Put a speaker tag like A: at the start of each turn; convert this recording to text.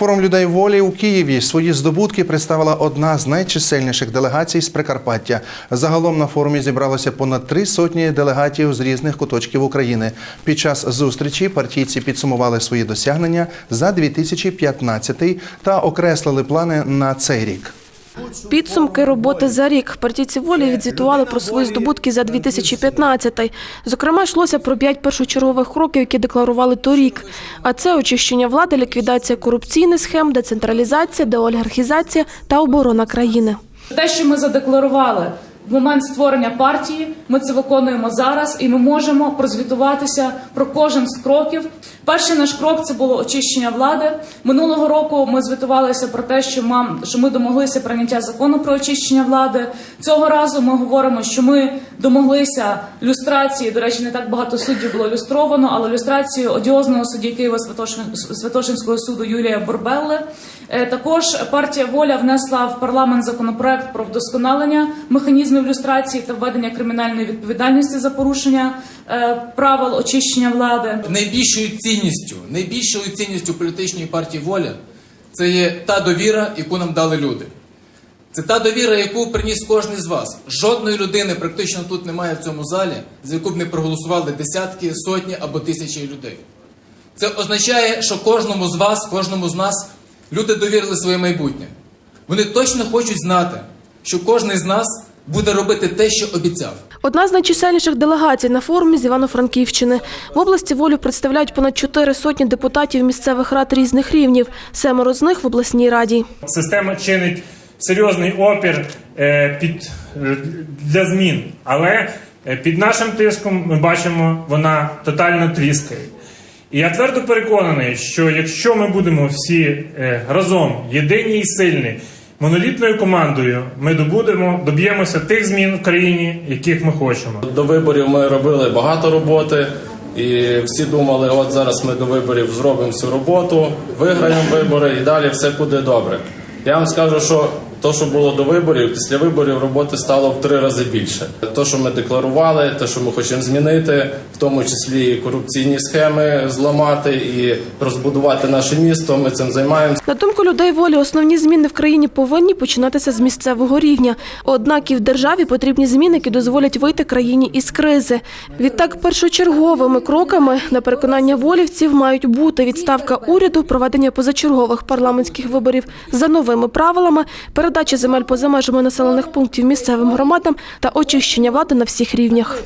A: Форум людей волі у Києві свої здобутки представила одна з найчисельніших делегацій з Прикарпаття. Загалом на форумі зібралося понад три сотні делегатів з різних куточків України. Під час зустрічі партійці підсумували свої досягнення за 2015 та окреслили плани на цей рік.
B: Підсумки роботи за рік. Партійці волі відзвітували про свої здобутки за 2015. Зокрема, йшлося про п'ять першочергових кроків, які декларували торік. А це очищення влади, ліквідація корупційних схем, децентралізація, деолігархізація та оборона країни.
C: Те, що ми задекларували в момент створення партії, ми це виконуємо зараз, і ми можемо прозвітуватися про кожен з кроків. Перший наш крок це було очищення влади. Минулого року ми звітувалися про те, що мам, що ми домоглися прийняття закону про очищення влади. Цього разу ми говоримо, що ми домоглися люстрації. До речі, не так багато суддів було люстровано, але люстрацію одіозного судді Києва Святошин- Святошинського суду Юрія Борбелли. Е, Також партія Воля внесла в парламент законопроект про вдосконалення механізмів люстрації та введення кримінальної відповідальності за порушення правил очищення влади.
D: Найбільшою цінністю, найбільшою цінністю політичної партії воля це є та довіра, яку нам дали люди. Це та довіра, яку приніс кожен з вас. Жодної людини практично тут немає в цьому залі, за яку б не проголосували десятки, сотні або тисячі людей. Це означає, що кожному з вас, кожному з нас люди довірили своє майбутнє. Вони точно хочуть знати, що кожен з нас буде робити те, що обіцяв.
B: Одна з найчисельніших делегацій на форумі з Івано-Франківщини. В області волю представляють понад чотири сотні депутатів місцевих рад різних рівнів. Семеро з них в обласній раді.
E: Система чинить серйозний опір е, під, е, для змін, але е, під нашим тиском ми бачимо, вона тотально тріскає. І я твердо переконаний, що якщо ми будемо всі разом єдині і сильні, монолітною командою, ми добудемо, доб'ємося тих змін в країні, яких ми хочемо.
F: До виборів ми робили багато роботи, і всі думали, от зараз ми до виборів зробимо всю роботу, виграємо вибори і далі все буде добре. Я вам скажу, що то, що було до виборів, після виборів роботи стало в три рази більше. Те, що ми декларували, те, що ми хочемо змінити, в тому числі і корупційні схеми зламати і розбудувати наше місто. Ми цим займаємося.
B: На думку людей волі, основні зміни в країні повинні починатися з місцевого рівня. Однак і в державі потрібні зміни, які дозволять вийти країні із кризи. Відтак, першочерговими кроками на переконання волівців мають бути відставка уряду, проведення позачергових парламентських виборів за новими правилами, передача земель поза межами населених пунктів місцевим громадам та очищення влади на всіх рівнях.